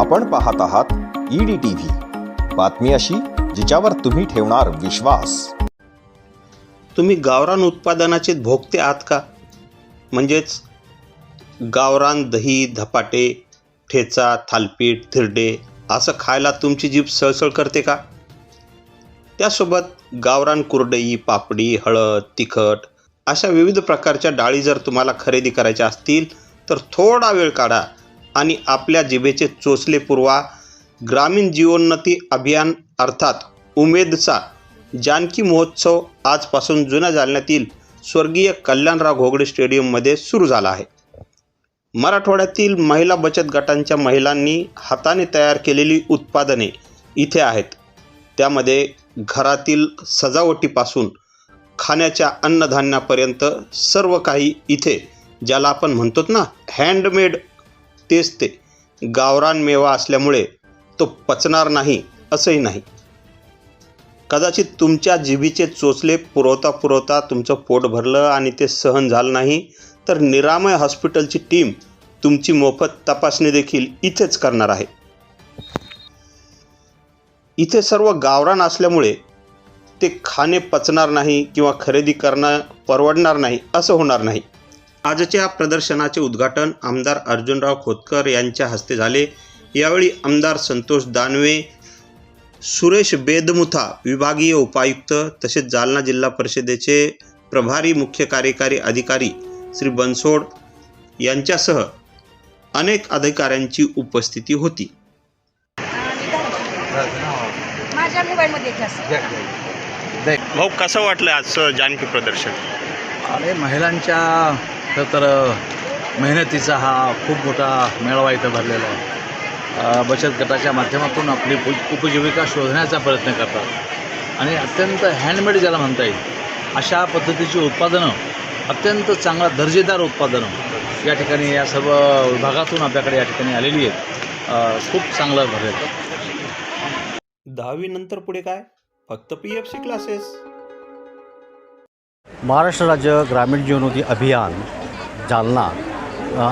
आपण पाहत आहात ईडी टीव्ही बातमी अशी जिच्यावर तुम्ही ठेवणार विश्वास. तुम्ही गावरान उत्पादनाचे भोगते आहात का? म्हणजेच गावरान दही धपाटे ठेचा थालपीठ थिरडे असं खायला तुमची जीभ सळसळ करते का? त्यासोबत गावरान कुरडई पापडी हळद तिखट अशा विविध प्रकारच्या डाळी जर तुम्हाला खरेदी करायच्या असतील तर थोडा वेळ काढा. आणि आपल्या जिभेचे चोचले पुरवा ग्रामीण जीवोन्नती अभियान अर्थात उमेदचा जानकी महोत्सव आजपासून जुन्या जालन्यातील स्वर्गीय कल्याणराव घोगडे स्टेडियममध्ये सुरू झाला आहे. मराठवाड्यातील महिला बचत गटांच्या महिलांनी हाताने तयार केलेली उत्पादने इथे आहेत. त्यामध्ये घरातील सजावटीपासून खाण्याच्या अन्नधान्यापर्यंत सर्व काही इथे ज्याला आपण म्हणतो ना हँडमेड तेच ते. गावरान मेवा असल्यामुळे तो पचणार नाही असंही नाही. कदाचित तुमच्या जिभीचे चोचले पुरवता पुरवता तुमचं पोट भरलं आणि ते सहन झालं नाही तर निरामय हॉस्पिटलची टीम तुमची मोफत तपासणी देखील इथेच करणार आहे. इथे सर्व गावरान असल्यामुळे ते खाणे पचणार नाही किंवा खरेदी करणं परवडणार नाही असं होणार नाही. आजच्या प्रदर्शनाचे उद्घाटन आमदार अर्जुनराव खोतकर यांच्या हस्ते झाले. यावेळी आमदार संतोष दानवे सुरेश बेदमुथा विभागीय उपायुक्त तसेच जालना जिल्हा परिषदेचे प्रभारी मुख्य कार्यकारी अधिकारी श्री बनसोड यांच्यासह अनेक अधिकाऱ्यांची उपस्थिती होती. भाऊ कसं वाटलं आजचं जानकी प्रदर्शन? आणि महिलांच्या खरं तर मेहनतीचा हा खूप मोठा मेळावा इथं भरलेला आहे. बचत गटाच्या माध्यमातून आपली उप- उपजीविका शोधण्याचा प्रयत्न करतात. आणि अत्यंत हँडमेड ज्याला म्हणता येईल अशा पद्धतीची उत्पादनं अत्यंत चांगला दर्जेदार उत्पादनं या ठिकाणी या सर्व विभागातून आपल्याकडे या ठिकाणी आलेली आहेत. खूप चांगलं भरलेलं दहावी नंतर पुढे काय? फक्त P F C classes Maharashtra राज्य ग्रामीण जीवनोन्नती अभियान जालना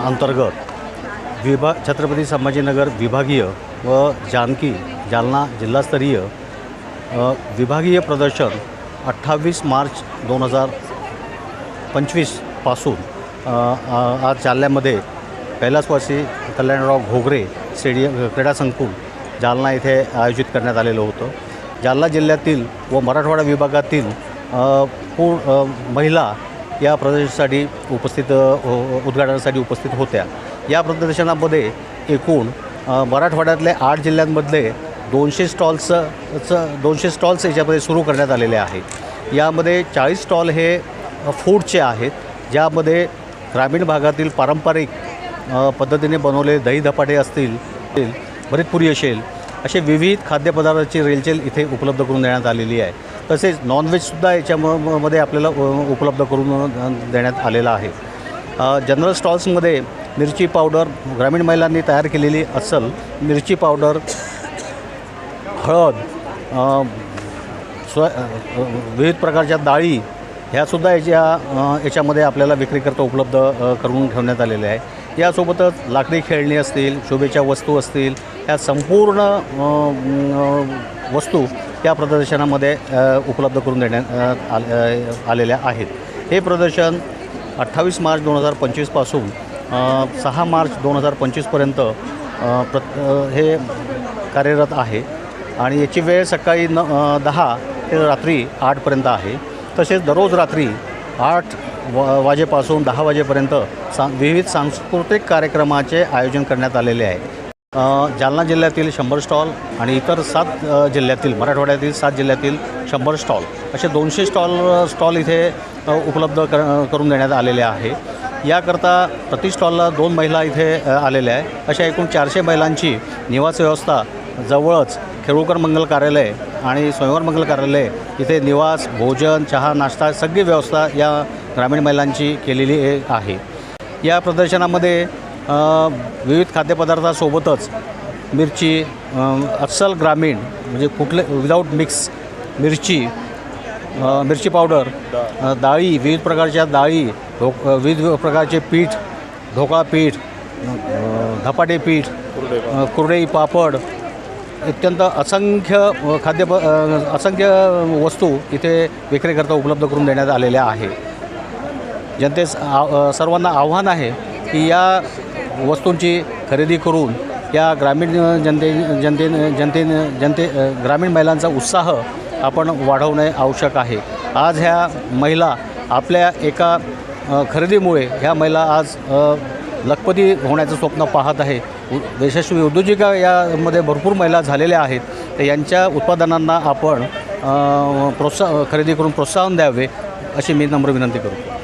अंतर्गत विभा छत्रपती संभाजीनगर विभागीय व जानकी जालना जिल्हास्तरीय विभागीय प्रदर्शन अठ्ठावीस मार्च दोन हजार पंचवीसपासून आज जालन्यामध्ये कैलासवासी कल्याणराव घोगरे स्टेडियम क्रीडा संकुल जालना येथे आयोजित करण्यात आलेलं होतं. जालना जिल्ह्यातील व मराठवाडा विभागातील अ, पूर महिला या प्रदर्शनासाठी उपस्थित उद्घाटनासाठी उपस्थित होत्या. या प्रदर्शनामध्ये एकूण मराठवाड्यातल्या आठ जिल्ह्यांमधले दोनशे स्टॉल्सचं दोनशे स्टॉल्स याच्यामध्ये सुरू करण्यात आलेले आहेत यामध्ये चाळीस स्टॉल हे फूडचे आहेत. ज्यामध्ये ग्रामीण भागातील पारंपरिक पद्धतीने बनवलेले दही धपाटे असतील भरीतपुरी असेल असे विविध खाद्यपदार्थाची रेलचेल इथे उपलब्ध करून देण्यात आलेली आहे. तसेच नॉनव्हेजसुद्धा याच्यामध्ये आपल्याला उपलब्ध करून देण्यात आलेला आहे. जनरल स्टॉल्समध्ये मिरची पावडर ग्रामीण महिलांनी तयार केलेली अस्सल मिरची पावडर हळद स्व विविध प्रकारच्या डाळी ह्यासुद्धा याच्या याच्यामध्ये आपल्याला विक्रीकरता उपलब्ध करून ठेवण्यात आलेल्या आहे यासोबतच लाकडी खेळणी असतील शोभेच्या वस्तू असतील या संपूर्ण वस्तू या प्रदर्शनामध्ये उपलब्ध करून देण्यात आले आलेल्या आहेत. हे प्रदर्शन अठ्ठावीस मार्च दोन हजार पंचवीसपासून सहा मार्च दोन हजार पंचवीसपर्यंत प्रत हे कार्यरत आहे. आणि याची वेळ सकाळी न दहा ते रात्री आठपर्यंत आहे. तसेच दररोज रात्री आठ वा वाजेपासून दहा वाजेपर्यंत सा विविध सांस्कृतिक कार्यक्रमाचे आयोजन करण्यात आलेले आहे. जालना जिल्ह्यातील शंभर स्टॉल आणि इतर सात जिल्ह्यातील मराठवाड्यातील सात जिल्ह्यातील शंभर स्टॉल असे दोनशे स्टॉल स्टॉल इथे उपलब्ध कर करून देण्यात आलेले आहे. याकरता प्रति स्टॉलला दोन महिला इथे आलेल्या आहे अशा एकूण चारशे महिलांची निवास व्यवस्था जवळच खेळूकर मंगल कार्यालय आणि स्वयंवर मंगल कार्यालय इथे निवास भोजन चहा नाश्ता सगळी व्यवस्था या ग्रामीण महिलांची केलेली आहे. या प्रदर्शनामध्ये विविध खाद्यपदार्थासोबतच मिरची अस्सल ग्रामीण म्हणजे कुठले विदाऊट मिक्स मिरची मिरची पावडर डाळी विविध प्रकारच्या डाळी ढोक विविध प्रकारचे पीठ ढोकळा पीठ धपाटे पीठ कुरडई पापड अत्यंत असंख्य खाद्य प- असंख्य वस्तू इथे विक्रीकरता उपलब्ध करून देण्यात आलेल्या आहे जनतेस आव- सर्वांना आव्हान आहे की या वस्तूंची खरेदी करून या ग्रामीण जनते जनते जनते जनते ग्रामीण महिलांचा उत्साह आपण वाढवणे आवश्यक आहे. आज ह्या महिला आपल्या एका खरेदीमुळे ह्या महिला आज लखपती होण्याचं स्वप्न पाहत आहे. यशस्वी उद्योजिका यामध्ये भरपूर महिला झालेल्या आहेत. तर यांच्या उत्पादनांना आपण प्रोत्साह खरेदी करून प्रोत्साहन द्यावे अशी मी नम्र विनंती करू.